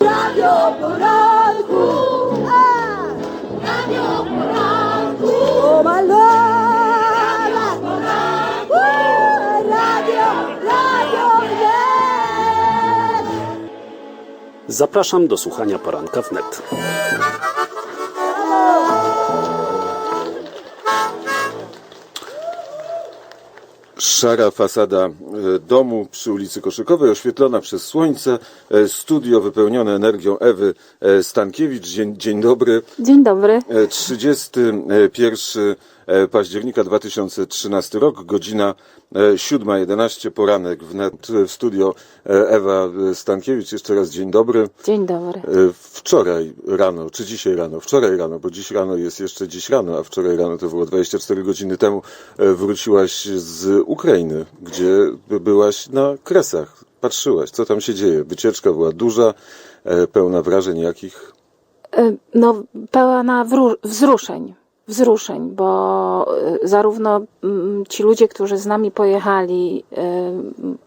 Radio poranku! Radio poranku! O my lord! Radio poranku! Radio, radio net! Zapraszam do słuchania poranka wnet. Szara fasada e, domu przy ulicy Koszykowej, oświetlona przez słońce, e, studio wypełnione energią Ewy e, Stankiewicz. Dzień, dzień dobry. Dzień dobry. E, 31 e, października 2013 rok, godzina e, 7.11, poranek wnet w studio e, Ewa Stankiewicz. Jeszcze raz dzień dobry. Dzień dobry. E, Wczoraj rano, czy dzisiaj rano? Wczoraj rano, bo dziś rano jest jeszcze dziś rano, a wczoraj rano to było 24 godziny temu, e, wróciłaś z Ukrainy, gdzie byłaś na kresach. Patrzyłaś, co tam się dzieje. Wycieczka była duża, e, pełna wrażeń jakich. E, No, pełna wzruszeń. Wzruszeń, bo e, zarówno mm, ci ludzie, którzy z nami pojechali, e,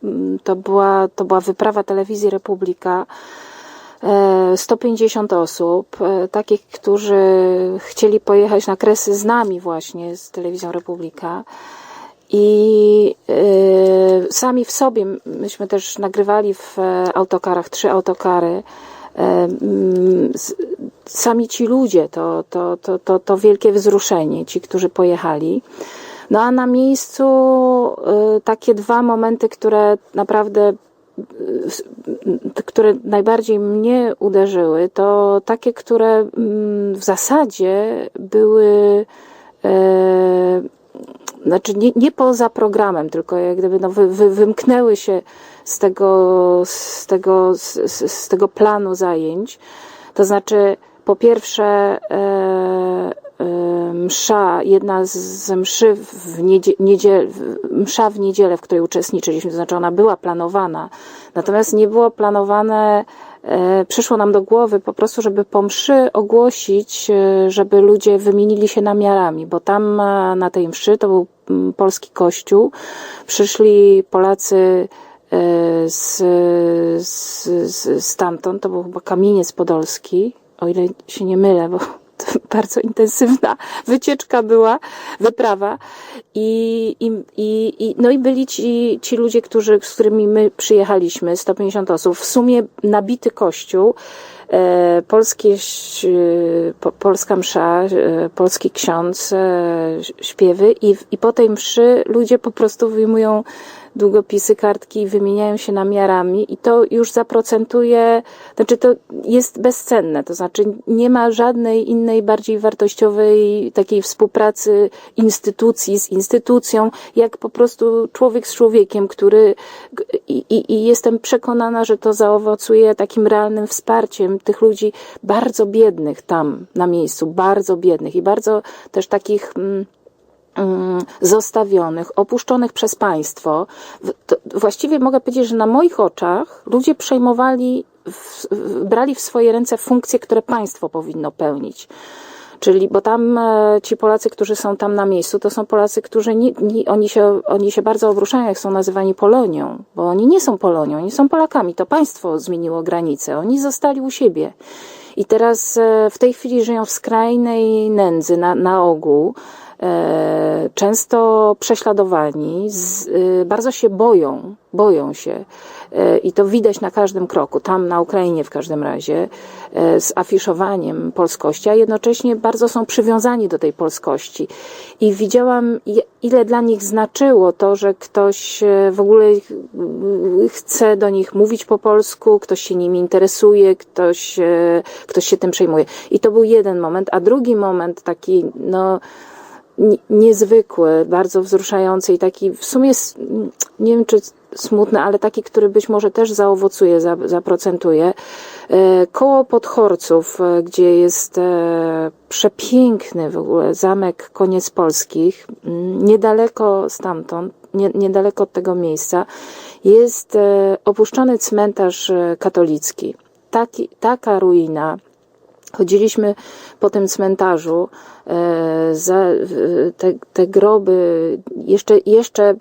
mm, to była, to była wyprawa telewizji Republika, e, 150 osób, e, takich, którzy chcieli pojechać na kresy z nami właśnie, z telewizją Republika. I e, sami w sobie, myśmy też nagrywali w e, autokarach, trzy autokary. E, mm, sami ci ludzie, to, to, to, to, to wielkie wzruszenie, ci, którzy pojechali. No a na miejscu e, takie dwa momenty, które naprawdę y, które najbardziej mnie uderzyły, to takie, które mm, w zasadzie były e, znaczy nie, nie poza programem, tylko jak gdyby no, wy, wy, wymknęły się z tego, z, tego, z, z, tego planu zajęć. To znaczy, po pierwsze, e, e, msza, jedna z, mszy w niedzie, niedziel, msza w niedzielę, w której uczestniczyliśmy, to znaczy ona była planowana, natomiast nie było planowane przyszło nam do głowy po prostu, żeby po mszy ogłosić, e, żeby ludzie wymienili się namiarami, bo tam e, na tej mszy, to był polski kościół, przyszli Polacy e, z, z, z, stamtąd, to był chyba Kamieniec Podolski, o ile się nie mylę, bo bardzo intensywna wycieczka była, wyprawa. I, i, i, no i byli ci, ci ludzie, którzy, z którymi my przyjechaliśmy, 150 osób, w sumie nabity kościół, e, polskie, ś- po, polska msza, e, polski ksiądz, e, śpiewy i, i po tej mszy ludzie po prostu wyjmują długopisy, kartki wymieniają się namiarami i to już zaprocentuje, znaczy to jest bezcenne, to znaczy nie ma żadnej innej bardziej wartościowej takiej współpracy instytucji z instytucją, jak po prostu człowiek z człowiekiem, który i, i, i jestem przekonana, że to zaowocuje takim realnym wsparciem tych ludzi bardzo biednych tam na miejscu, bardzo biednych i bardzo też takich mm, zostawionych, opuszczonych przez państwo. Właściwie mogę powiedzieć, że na moich oczach ludzie przejmowali, brali w swoje ręce funkcje, które państwo powinno pełnić. Czyli, bo tam e, ci Polacy, którzy są tam na miejscu, to są Polacy, którzy nie, nie, oni, się, oni się bardzo obruszają, jak są nazywani Polonią, bo oni nie są Polonią, oni są Polakami. To państwo zmieniło granice, oni zostali u siebie. I teraz e, w tej chwili żyją w skrajnej nędzy na, na ogół często prześladowani, z, e, bardzo się boją, boją się e, i to widać na każdym kroku, tam na Ukrainie w każdym razie, e, z afiszowaniem polskości, a jednocześnie bardzo są przywiązani do tej polskości. I widziałam, ile dla nich znaczyło to, że ktoś e, w ogóle chce do nich mówić po polsku, ktoś się nimi interesuje, ktoś, e, ktoś się tym przejmuje. I to był jeden moment, a drugi moment taki, no, niezwykły, bardzo wzruszający i taki w sumie, nie wiem czy smutny, ale taki, który być może też zaowocuje, za- zaprocentuje. E, Koło Podchorców, e, gdzie jest e, przepiękny w ogóle zamek Koniec Polskich, niedaleko stamtąd, nie, niedaleko od tego miejsca, jest opuszczony cmentarz katolicki. Taki, taka ruina, Chodziliśmy po tym cmentarzu, e, te, te groby, jeszcze, jeszcze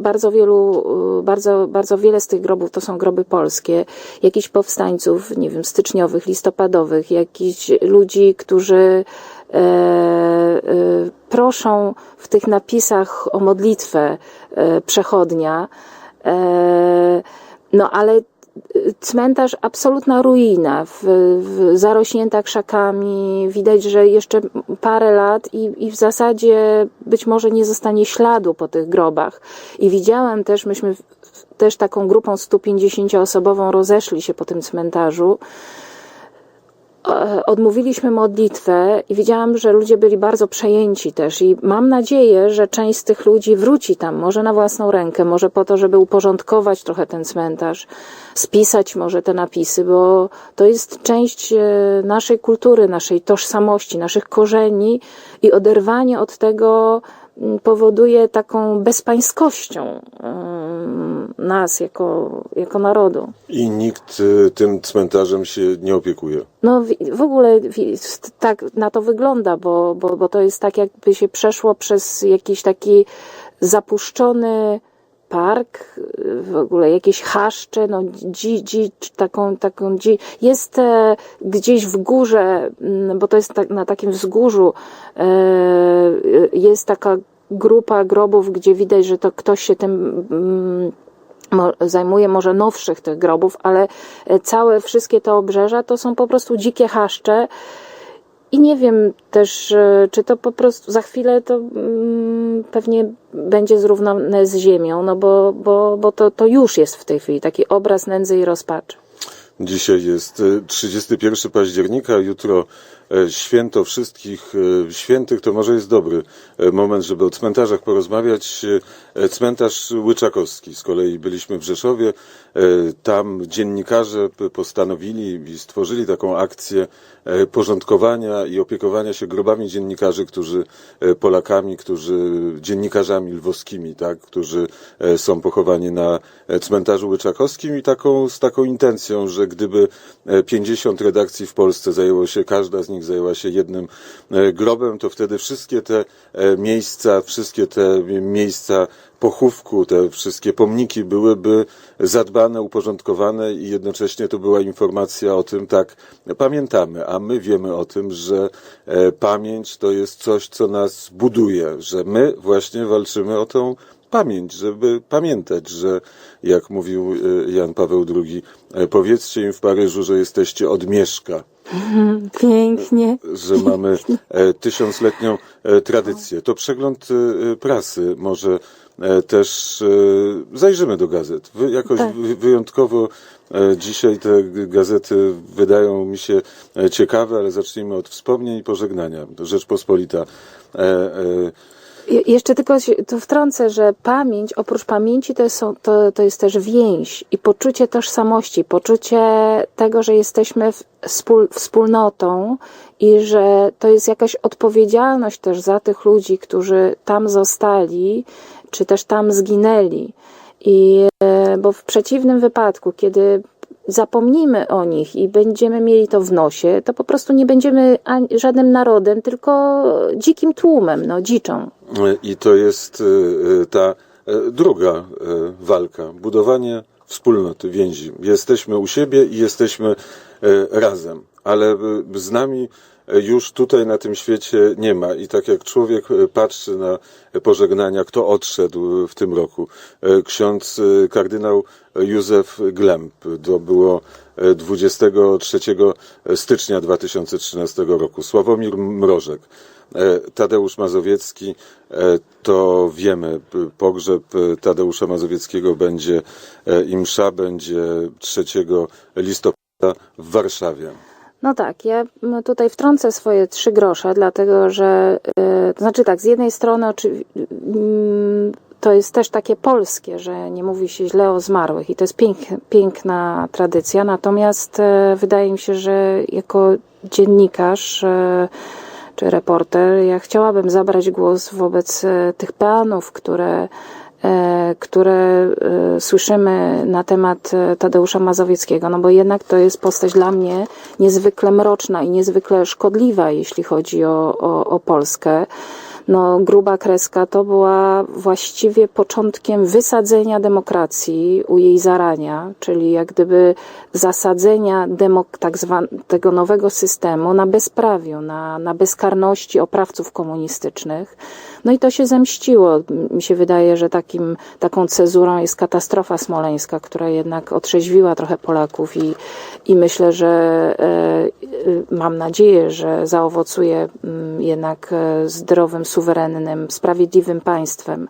bardzo wielu, bardzo, bardzo wiele z tych grobów to są groby polskie, jakichś powstańców, nie wiem, styczniowych, listopadowych, jakichś ludzi, którzy e, e, proszą w tych napisach o modlitwę przechodnia, no ale cmentarz absolutna ruina, w, w, zarośnięta krzakami, widać, że jeszcze parę lat i, i w zasadzie być może nie zostanie śladu po tych grobach. I widziałam też, myśmy też taką grupą 150-osobową rozeszli się po tym cmentarzu. E, Odmówiliśmy modlitwę i widziałam, że ludzie byli bardzo przejęci też i mam nadzieję, że część z tych ludzi wróci tam, może na własną rękę, może po to, żeby uporządkować trochę ten cmentarz, spisać może te napisy, bo to jest część e, naszej kultury, naszej tożsamości, naszych korzeni i oderwanie od tego m, powoduje taką bezpańskością em, nas jako, jako narodu. I nikt y, tym cmentarzem się nie opiekuje. No wi- w ogóle wi- tak na to wygląda, bo, bo, bo to jest tak jakby się przeszło przez jakiś taki zapuszczony park, w ogóle jakieś chaszcze, no dzi, dzi, taką, taką dzi. Jest e, gdzieś w górze, mm, bo to jest tak, na takim wzgórzu, e, jest taka grupa grobów, gdzie widać, że to ktoś się tym mm, zajmuje może nowszych tych grobów, ale e, całe wszystkie te obrzeża to są po prostu dzikie chaszcze. I nie wiem też, e, czy to po prostu za chwilę to mm, pewnie będzie zrównane z ziemią, no bo, bo, bo to, to już jest w tej chwili taki obraz nędzy i rozpaczy. Dzisiaj jest y, 31 października, jutro e, święto wszystkich e, świętych. To może jest dobry e, moment, żeby o cmentarzach porozmawiać. E, Cmentarz Łyczakowski. Z kolei byliśmy w Rzeszowie. E, Tam dziennikarze postanowili i stworzyli taką akcję e, porządkowania i opiekowania się grobami dziennikarzy, którzy e, Polakami, którzy dziennikarzami lwowskimi, tak, którzy e, są pochowani na e, cmentarzu Łyczakowskim i taką, z taką intencją, że gdyby e, 50 redakcji w Polsce zajęło się, każda z nich zajęła się jednym e, grobem, to wtedy wszystkie te e, miejsca, wszystkie te miejsca pochówku, te wszystkie pomniki byłyby zadbane, uporządkowane i jednocześnie to była informacja o tym, tak, pamiętamy, a my wiemy o tym, że e, pamięć to jest coś, co nas buduje, że my właśnie walczymy o tą pamięć, żeby pamiętać, że jak mówił e, Jan Paweł II, e, powiedzcie im w Paryżu, że jesteście od Mieszka Pięknie. że mamy e, tysiącletnią tradycję. To przegląd prasy. Może też zajrzymy do gazet. Jakoś Tak. wy- wyjątkowo dzisiaj te gazety wydają mi się ciekawe, ale zacznijmy od wspomnień i pożegnania. Rzeczpospolita. Je- Jeszcze tylko tu wtrącę, że pamięć, oprócz pamięci, to jest, to, to jest też więź i poczucie tożsamości, poczucie tego, że jesteśmy wspól, wspólnotą i że to jest jakaś odpowiedzialność też za tych ludzi, którzy tam zostali, czy też tam zginęli. I, e, bo w przeciwnym wypadku, kiedy zapomnimy o nich i będziemy mieli to w nosie, to po prostu nie będziemy żadnym narodem, tylko dzikim tłumem, no dziczą. I to jest e, e, ta e, druga walka, budowanie wspólnoty, więzi. Jesteśmy u siebie i jesteśmy razem, ale z nami już tutaj na tym świecie nie ma. I tak jak człowiek patrzy na pożegnania, kto odszedł w tym roku. Ksiądz kardynał Józef Glemp, to było e, 23 stycznia 2013 roku. Sławomir Mrożek. E, Tadeusz Mazowiecki, e, to wiemy, pogrzeb e, Tadeusza Mazowieckiego będzie i msza będzie 3 listopada w Warszawie. No tak, ja tutaj wtrącę swoje trzy grosze, dlatego że, to znaczy tak, z jednej strony mm, to jest też takie polskie, że nie mówi się źle o zmarłych i to jest pięk, piękna tradycja, natomiast wydaje mi się, że jako dziennikarz czy reporter, ja chciałabym zabrać głos wobec e, tych planów, które e, które e, słyszymy na temat Tadeusza Mazowieckiego, no bo jednak to jest postać dla mnie niezwykle mroczna i niezwykle szkodliwa, jeśli chodzi o, o, o Polskę. No, gruba kreska to była właściwie początkiem wysadzenia demokracji u jej zarania, czyli jak gdyby zasadzenia demok- tak zwan- tego nowego systemu na bezprawiu, na, na bezkarności oprawców komunistycznych. No i to się zemściło. Mi się wydaje, że takim, taką cezurą jest katastrofa smoleńska, która jednak otrzeźwiła trochę Polaków i, i myślę, że e, e, mam nadzieję, że zaowocuje mm, jednak e, zdrowym, suwerennym, sprawiedliwym państwem.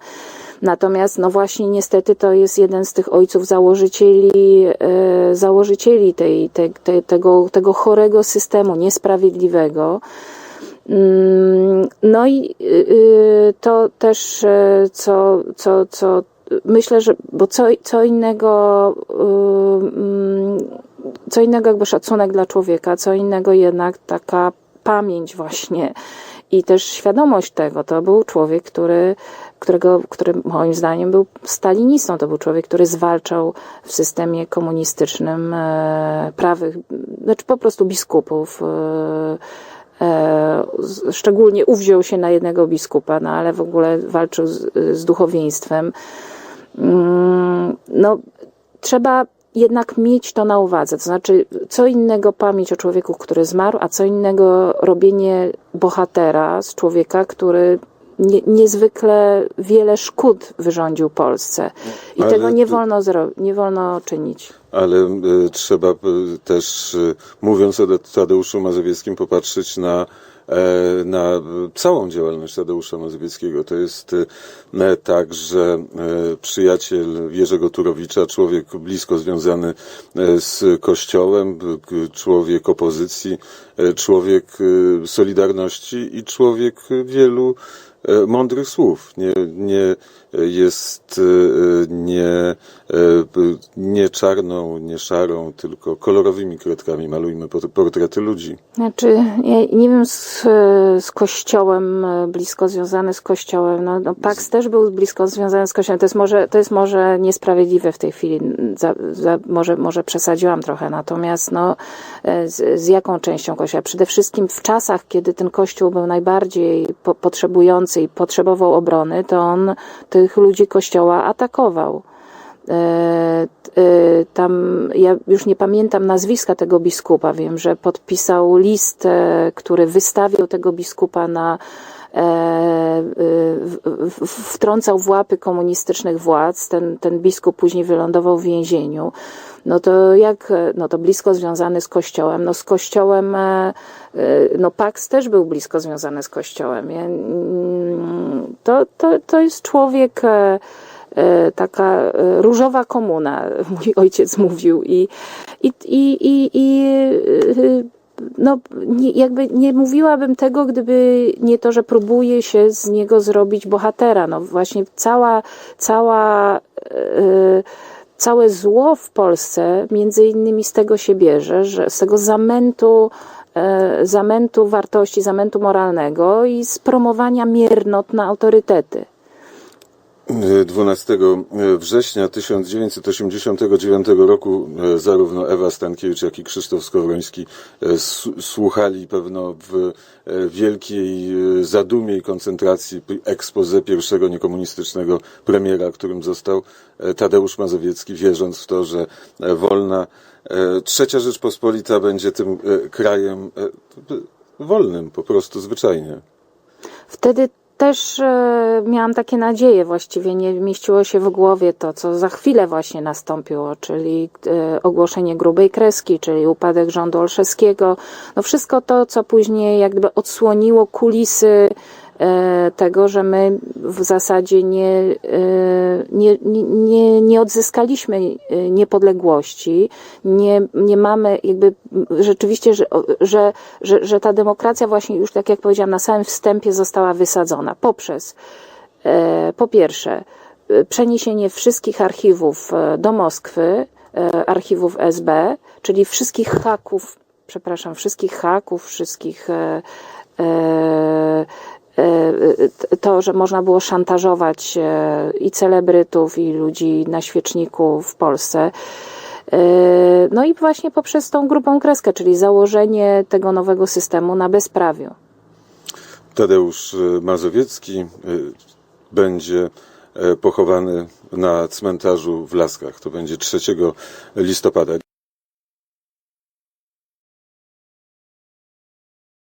Natomiast, no właśnie, niestety to jest jeden z tych ojców założycieli, założycieli tej, tego, tego chorego systemu, niesprawiedliwego. Mm, No i y, y, to też, e, co, co, co myślę, że, bo co, co innego, y, mm, co innego jakby szacunek dla człowieka, co innego jednak taka pamięć właśnie i też świadomość tego. To był człowiek, który, którego, który moim zdaniem był stalinistą. To był człowiek, który zwalczał w systemie komunistycznym e, prawych, znaczy po prostu biskupów. E, szczególnie uwziął się na jednego biskupa, no ale w ogóle walczył z, z duchowieństwem. Mm, No, trzeba jednak mieć to na uwadze. To znaczy, co innego pamięć o człowieku, który zmarł, a co innego robienie bohatera z człowieka, który nie, niezwykle wiele szkód wyrządził Polsce. I Ale tego nie wolno, nie wolno czynić. Ale e, trzeba e, też, e, mówiąc o Tadeuszu Mazowieckim, popatrzeć na, na całą działalność Tadeusza Mazowieckiego. To jest tak, że przyjaciel Jerzego Turowicza, człowiek blisko związany z Kościołem, człowiek opozycji, człowiek Solidarności i człowiek wielu mądrych słów. Nie, nie jest e, nie, e, nie czarną, nie szarą, tylko kolorowymi kredkami malujmy portrety ludzi. Znaczy, ja nie wiem, z, z kościołem, e, blisko związany z kościołem. No, no Pax też był blisko związany z kościołem. To jest może, to jest może niesprawiedliwe w tej chwili. Za, za, może, może przesadziłam trochę. Natomiast no, e, z, z jaką częścią kościoła? Przede wszystkim w czasach, kiedy ten kościół był najbardziej po, potrzebujący i potrzebował obrony, to on tych ludzi kościoła atakował. E, e, tam, ja już nie pamiętam nazwiska tego biskupa, wiem, że podpisał list, e, który wystawiał tego biskupa na wtrącał w łapy komunistycznych władz. Ten, ten biskup później wylądował w więzieniu. No to jak, no to blisko związany z kościołem. No z kościołem, no Pax też był blisko związany z kościołem. Ja, To, to, to jest człowiek, e, e, taka e, różowa komuna, mój ojciec mówił i, i, i, i, i no, nie, jakby nie mówiłabym tego, gdyby nie to, że próbuje się z niego zrobić bohatera. No właśnie cała, cała, całe zło w Polsce między innymi z tego się bierze, że z tego zamętu, zamętu wartości, zamętu moralnego i z promowania miernot na autorytety. 12 września 1989 roku e, zarówno Ewa Stankiewicz, jak i Krzysztof Skowroński e, słuchali pewno w e, wielkiej e, zadumie i koncentracji expose pierwszego niekomunistycznego premiera, którym został e, Tadeusz Mazowiecki, wierząc w to, że e, wolna e, trzecia Rzeczpospolita będzie tym e, krajem e, wolnym, po prostu zwyczajnie. Wtedy też e, miałam takie nadzieje, właściwie nie mieściło się w głowie to, co za chwilę właśnie nastąpiło, czyli e, ogłoszenie grubej kreski, czyli upadek rządu Olszewskiego. No wszystko to, co później jak gdyby odsłoniło kulisy tego, że my w zasadzie nie, e, nie, nie, nie, odzyskaliśmy e, niepodległości, nie, nie mamy jakby rzeczywiście, że, że, że, że ta demokracja właśnie już tak jak powiedziałam na samym wstępie została wysadzona poprzez e, po pierwsze e, przeniesienie wszystkich archiwów e, do Moskwy, e, archiwów SB, czyli wszystkich haków, przepraszam, wszystkich haków, wszystkich e, e, to, że można było szantażować e, i celebrytów, i ludzi na świeczniku w Polsce. E, No i właśnie poprzez tą grubą kreskę, czyli założenie tego nowego systemu na bezprawiu. Tadeusz e, Mazowiecki będzie pochowany na cmentarzu w Laskach. To będzie 3 listopada.